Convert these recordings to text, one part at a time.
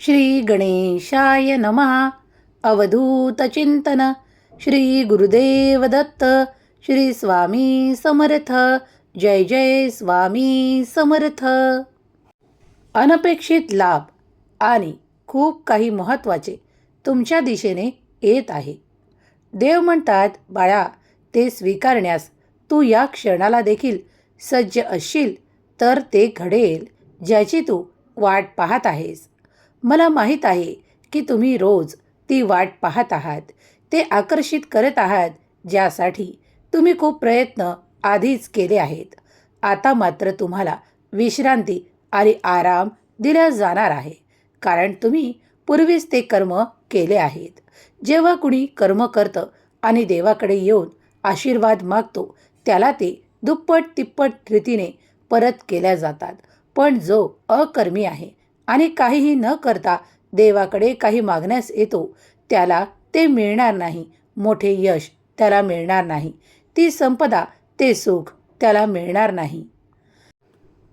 श्री गणेशाय नमः अवधूतचिंतन श्री गुरुदेव दत्त. श्री स्वामी समर्थ. जय जय स्वामी समर्थ. अनपेक्षित लाभ आणि खूप काही महत्त्वाचे तुमच्या दिशेने येत आहे. देव म्हणतात बाळा ते स्वीकारण्यास तू या क्षणाला देखील सज्ज असशील तर ते घडेल ज्याची तू वाट पाहत आहेस. मला माहीत आहे की तुम्ही रोज ती वाट पाहत आहात ते आकर्षित करत आहात ज्यासाठी तुम्ही खूप प्रयत्न आधीच केले आहेत. आता मात्र तुम्हाला विश्रांती आणि आराम दिला जाणार आहे कारण तुम्ही पूर्वीच ते कर्म केले आहेत. जेव्हा कुणी कर्म करतं आणि देवाकडे येऊन आशीर्वाद मागतो त्याला ते दुप्पट तिप्पट रीतीने परत केल्या जातात पण जो अकर्मी आहे आणि काहीही न करता देवाकडे काही मागण्यास येतो त्याला ते मिळणार नाही. मोठे यश त्याला मिळणार नाही. ती संपदा ते सुख त्याला मिळणार नाही.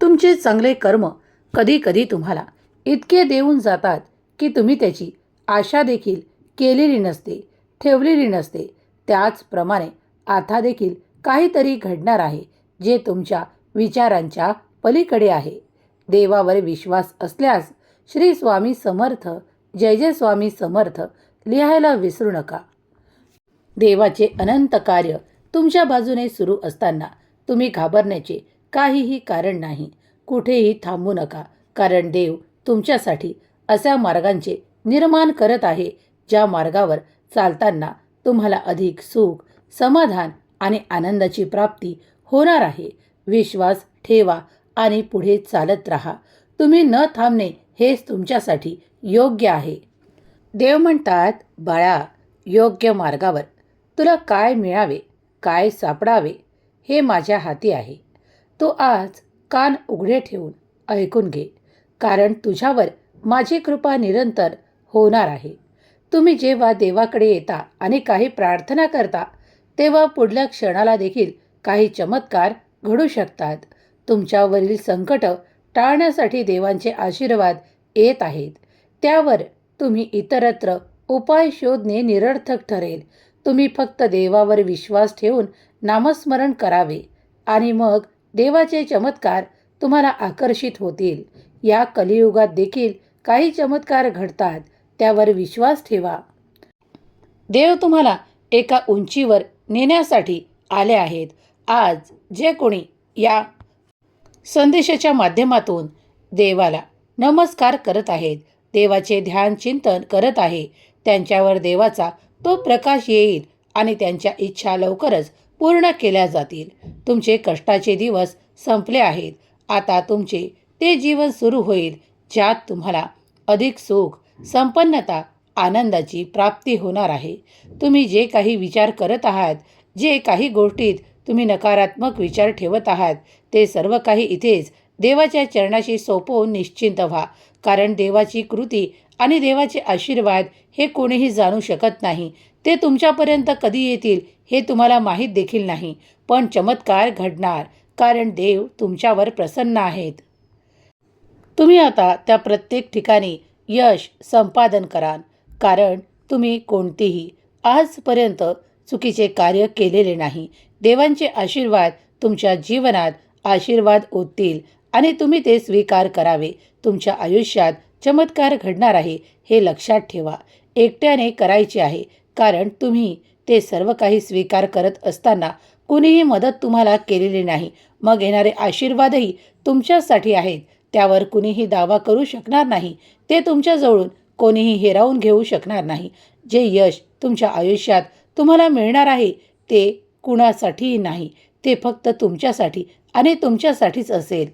तुमचे चांगले कर्म कधी कधी तुम्हाला इतके देऊन जातात की तुम्ही त्याची आशा देखील केलेली नसते ठेवलेली नसते. त्याचप्रमाणे आता देखील काहीतरी घडणार आहे जे तुमच्या विचारांच्या पलीकडे आहे. देवावर विश्वास असल्यास श्री स्वामी समर्थ जय जय स्वामी समर्थ लिहायला विसरू नका. देवाचे अनंत कार्य तुमच्या बाजूने सुरू असताना तुम्ही घाबरण्याचे काहीही कारण नाही. कुठेही थांबू नका कारण देव तुमच्यासाठी अशा मार्गांचे निर्माण करत आहे ज्या मार्गावर चालताना तुम्हाला अधिक सुख समाधान आणि आनंदाची प्राप्ती होणार आहे. विश्वास ठेवा आणि पुढे चालत राहा. तुम्ही न थांबणे हेच तुमच्यासाठी योग्य आहे. देव म्हणतात बाळा योग्य मार्गावर. तुला काय मिळावे काय सापडावे हे माझ्या हाती आहे. तो आज कान उघडे ठेवून ऐकून घे. कारण तुझ्यावर माझी कृपा निरंतर होणार आहे. तुम्ही जेव्हा देवाकडे येता आणि काही प्रार्थना करता तेव्हा पुढल्या क्षणाला देखील काही चमत्कार घडू शकतात. तुमच्यावरील संकट टाळण्यासाठी देवांचे आशीर्वाद येत आहेत. त्यावर तुम्ही इतरत्र उपाय शोधणे निरर्थक ठरेल. तुम्ही फक्त देवावर विश्वास ठेवून नामस्मरण करावे आणि मग देवाचे चमत्कार तुम्हाला आकर्षित होतील. या कलियुगात देखील काही चमत्कार घडतात त्यावर विश्वास ठेवा. देव तुम्हाला एका उंचीवर नेण्यासाठी आले आहेत. आज जे कोणी या संदेशाच्या माध्यमातून देवाला नमस्कार करत आहेत. देवाचे ध्यान चिंतन करत आहे. त्यांच्यावर देवाचा तो प्रकाश येईल आणि त्यांच्या इच्छा लवकरच पूर्ण केल्या जातील. तुमचे कष्टाचे दिवस संपले आहेत. आता तुमचे ते जीवन सुरू होईल ज्यात तुम्हाला अधिक सुख संपन्नता आनंदाची प्राप्ती होणार आहे. तुम्ही जे काही विचार करत आहात जे काही गोष्टीत तुम्ही नकारात्मक विचार ठेवत आहात. ते सर्व काही इथेच. देवाच्या चरणाशी सोपवून निश्चिंत व्हा. कारण देवाची कृती आणि देवाचे आशीर्वाद हे कोणीही जाणू शकत नाही. ते तुमच्यापर्यंत कधी येतील हे तुम्हाला माहीत देखील नाही. पण चमत्कार घडणार. कारण देव तुमच्यावर प्रसन्न आहेत. तुम्ही आता त्या प्रत्येक ठिकाणी यश संपादन कराल. कारण तुम्ही कोणतेही आजपर्यंत चुकीचे कार्य केलेले नाही. देवांचे आशीर्वाद तुमच्या जीवनात आशीर्वाद ओततील आणि तुम्ही ते स्वीकार करावे. तुमच्या आयुष्यात चमत्कार घडणार आहे हे लक्षात ठेवा. एकट्याने करायचे आहे कारण तुम्ही ते सर्व काही स्वीकार करत असताना कुणीही मदत तुम्हाला केलेली नाही. मग येणारे आशीर्वादही तुमच्यासाठी आहेत. त्यावर कुणीही दावा करू शकणार नाही. ते तुमच्याजवळून कोणीही हिरावून घेऊ शकणार नाही. जे यश तुमच्या आयुष्यात तुम्हाला मिळणार आहे ते कुणासाठीही नाही ते फक्त तुमच्यासाठी आणि तुमच्यासाठीच असेल.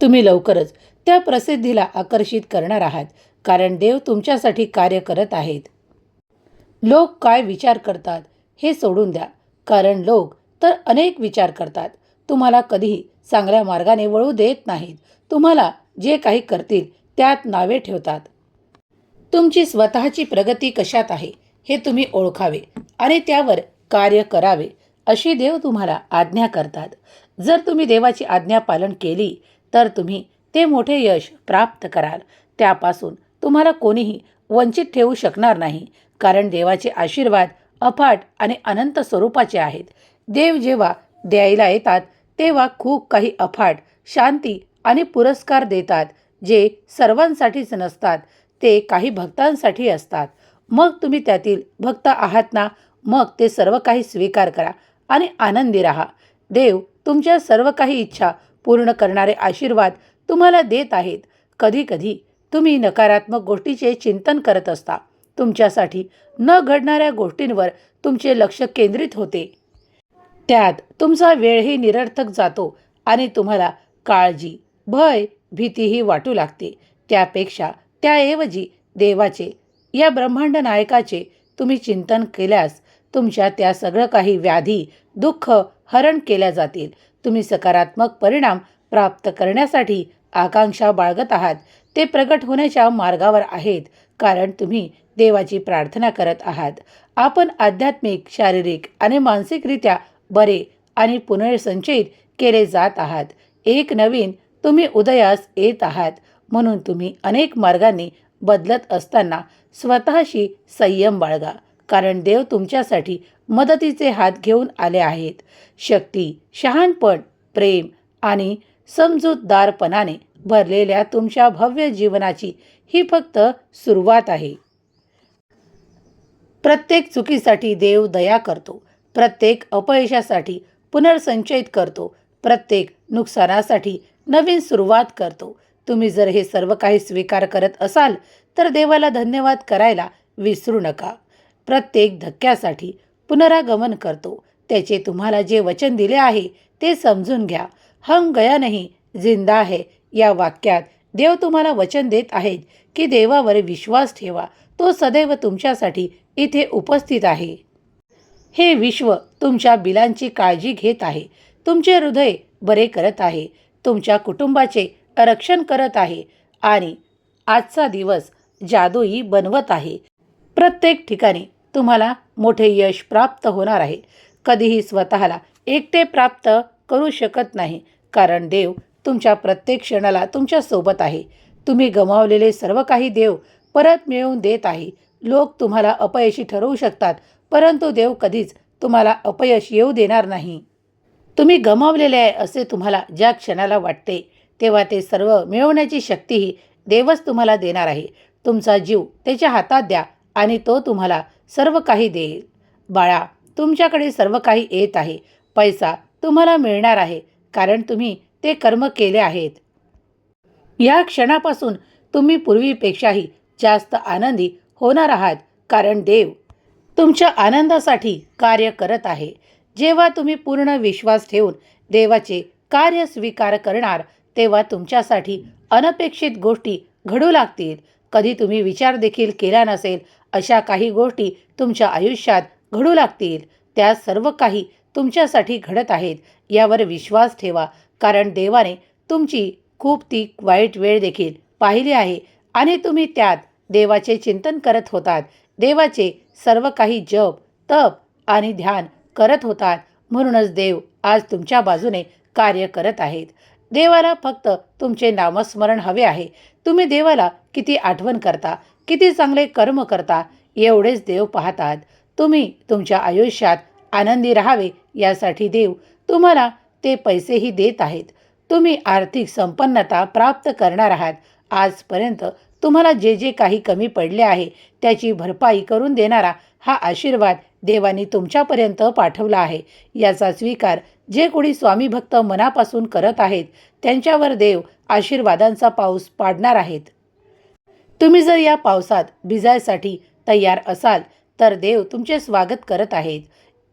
तुम्ही लवकरच त्या प्रसिद्धीला आकर्षित करणार आहात कारण देव तुमच्यासाठी कार्य करत आहेत. लोक काय विचार करतात हे सोडून द्या कारण लोक तर अनेक विचार करतात. तुम्हाला कधीही चांगल्या मार्गाने वळू देत नाहीत. तुम्हाला जे काही करतील त्यात नावे ठेवतात. तुमची स्वतःची प्रगती कशात आहे हे तुम्ही ओळखावे आणि त्यावर कार्य करावे अशी देव तुम्हाला आज्ञा करतात. जर तुम्ही देवाची आज्ञा पालन केली तर तुम्ही ते मोठे यश प्राप्त कराल. त्यापासून तुम्हाला कोणीही वंचित ठेवू शकणार नाही कारण देवाचे आशीर्वाद अफाट आणि अनंत स्वरूपाचे आहेत. देव जेव्हा द्यायला येतात तेव्हा खूप काही अफाट शांती आणि पुरस्कार देतात जे सर्वांसाठीच नसतात ते काही भक्तांसाठी असतात. मग तुम्ही त्यातील भक्त आहात ना मग ते सर्व काही स्वीकार करा आणि आनंदी राहा. देव तुमच्या सर्व काही इच्छा पूर्ण करणारे आशीर्वाद तुम्हाला देत आहेत. कधीकधी तुम्ही नकारात्मक गोष्टीचे चिंतन करत असता. तुमच्यासाठी न घडणाऱ्या गोष्टींवर तुमचे लक्ष केंद्रित होते. त्यात तुमचा वेळही निरर्थक जातो आणि तुम्हाला काळजी भय भीतीही वाटू लागते. त्यापेक्षा त्याऐवजी देवाचे या ब्रह्मांड नायकाचे तुम्ही चिंतन केल्यास तुमच्या त्या सगळं काही व्याधी दुःख हरण केल्या जातील. तुम्ही सकारात्मक परिणाम प्राप्त करण्यासाठी आकांक्षा बाळगत आहात. ते प्रगट होण्याच्या मार्गावर आहेत कारण तुम्ही देवाची प्रार्थना करत आहात. आपण आध्यात्मिक शारीरिक आणि मानसिकरित्या बरे आणि पुनर्संचयित केले जात आहात. एक नवीन तुम्ही उदयास येत आहात. म्हणून तुम्ही अनेक मार्गांनी बदलत असताना स्वतःशी संयम बाळगा. कारण देव तुमच्यासाठी मदतीचे हात घेऊन आले आहेत. शक्ती शहाणपण प्रेम आणि समजूतदारपणाने भरलेल्या तुमच्या भव्य जीवनाची ही फक्त सुरुवात आहे. प्रत्येक चुकीसाठी देव दया करतो. प्रत्येक अपयशासाठी पुनर्संचयित करतो. प्रत्येक नुकसानासाठी नवीन सुरुवात करतो. तुम्ही जर हे सर्व काही स्वीकार करत असाल तर देवाला धन्यवाद करायला विसरू नका. प्रत्येक धक्क्यासाठी पुनरागमन करतो. त्याचे तुम्हाला जे वचन दिले आहे ते समजून घ्या. हम गया नाही जिंदा आहे. या वाक्यात देव तुम्हाला वचन देत आहेत की देवावर विश्वास ठेवा. तो सदैव तुमच्यासाठी इथे उपस्थित आहे. हे विश्व तुमच्या बिलांची काळजी घेत आहे. तुमचे हृदय बरे करत आहे. तुमच्या कुटुंबाचे रक्षण करत आहे. आणि आजचा दिवस जादूई बनवत आहे. प्रत्येक ठिकाणी तुम्हाला मोठे यश प्राप्त होणार आहे. कधीही स्वतःला एकटे प्राप्त करू शकत नाही. कारण देव तुमच्या प्रत्येक क्षणाला तुमच्यासोबत आहे. तुम्ही गमावलेले सर्व काही देव परत मिळवून देत आहे. लोक तुम्हाला अपयशी ठरवू शकतात परंतु देव कधीच तुम्हाला अपयश येऊ देणार नाही. तुम्ही गमावलेले आहे असे तुम्हाला ज्या क्षणाला वाटते तेव्हा ते सर्व मिळवण्याची शक्तीही देवच तुम्हाला देणार आहे. तुमचा जीव त्याच्या हातात द्या आणि तो तुम्हाला सर्व काही देईल बाळा तुमच्याकडे सर्व काही येत आहे. पैसा तुम्हाला मिळणार आहे कारण तुम्ही ते कर्म केले आहेत. या क्षणापासून तुम्ही पूर्वीपेक्षाही जास्त आनंदी होणार आहात कारण देव तुमच्या आनंदासाठी कार्य करत आहे. जेव्हा तुम्ही पूर्ण विश्वास ठेवून देवाचे कार्य स्वीकार करणार तेव्हा तुमच्यासाठी अनपेक्षित गोष्टी घडू लागतील. कधी तुम्ही विचार देखील केला नसेल अशा काही गोष्टी तुमच्या आयुष्यात घडू लागतील. त्या सर्व काही तुमच्यासाठी घडत आहेत यावर विश्वास ठेवा कारण देवाने तुमची खूप ती वाईट वेळ देखील पाहिली आहे आणि तुम्ही त्यात देवाचे चिंतन करत होतात. देवाचे सर्व काही जप तप आणि ध्यान करत होतात. म्हणूनच देव आज तुमच्या बाजूने कार्य करत आहेत. देवाला फक्त तुमचे नामस्मरण हवे आहे. तुम्ही देवाला किती आठवण करता किती चांगले कर्म करता एवढेच देव पाहतात. तुम्ही तुमच्या आयुष्यात आनंदी राहावे यासाठी देव तुम्हाला ते पैसेही देत आहेत. तुम्ही आर्थिक संपन्नता प्राप्त करणार आहात. आजपर्यंत तुम्हाला जे जे काही कमी पडले आहे त्याची भरपाई करून देणारा हा आशीर्वाद देवानी तुमच्यापर्यंत पाठवला आहे. याचा स्वीकार जे कोणी स्वामी भक्त मनापासून करत आहेत त्यांच्यावर देव आशीर्वादांचा पाऊस पाडणार आहेत. तुम्ही जर या पावसात भिजायसाठी तयार असाल तर देव तुमचे स्वागत करत आहेत.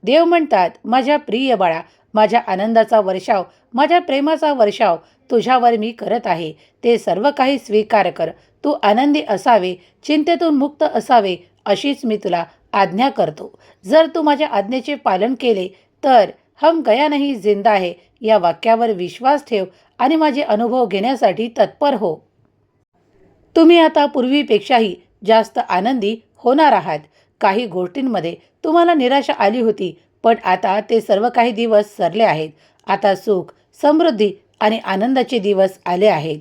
देव म्हणतात माझ्या प्रिय बाळा माझ्या आनंदाचा वर्षाव माझ्या प्रेमाचा वर्षाव तुझ्यावर मी करत आहे. ते सर्व काही स्वीकार कर. तू आनंदी असावे चिंतेतून मुक्त असावे अशीच मी तुला आज्ञा करतो. जर तू माझ्या आज्ञेचे पालन केले तर हम गया नाही जिंदा आहे. या वाक्यावर विश्वास ठेव आणि माझे अनुभव घेण्यासाठी तत्पर हो. तुम्ही आता पूर्वीपेक्षाही जास्त आनंदी होणार आहात. काही गोष्टींमध्ये तुम्हाला निराशा आली होती पण आता ते सर्व काही दिवस सरले आहेत. आता सुख समृद्धी आणि आनंदाचे दिवस आले आहेत.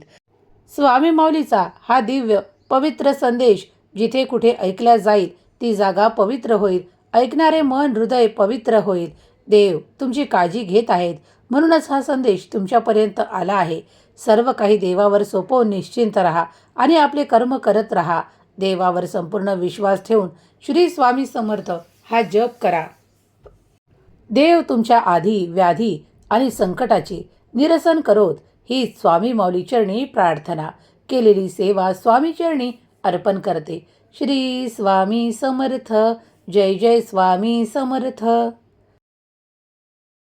स्वामी माऊलीचा हा दिव्य पवित्र संदेश जिथे कुठे ऐकला जाईल ती जागा पवित्र होईल. ऐकणारे मन हृदय पवित्र होईल. देव तुमची काळजी घेत आहेत. म्हणूनच हा संदेश तुमच्यापर्यंत आला आहे. सर्व काही देवावर सोपवून निश्चिंत राहा आणि आपले कर्म करत राहा. देवावर संपूर्ण विश्वास ठेवून श्री स्वामी समर्थ हा जप करा. देव तुमच्या आधी व्याधी आणि संकटाची निरसन करोत. ही स्वामी माऊली चरणी प्रार्थना. केलेली सेवा स्वामी चरणी अर्पण करते. श्री स्वामी समर्थ. जय जय स्वामी समर्थ.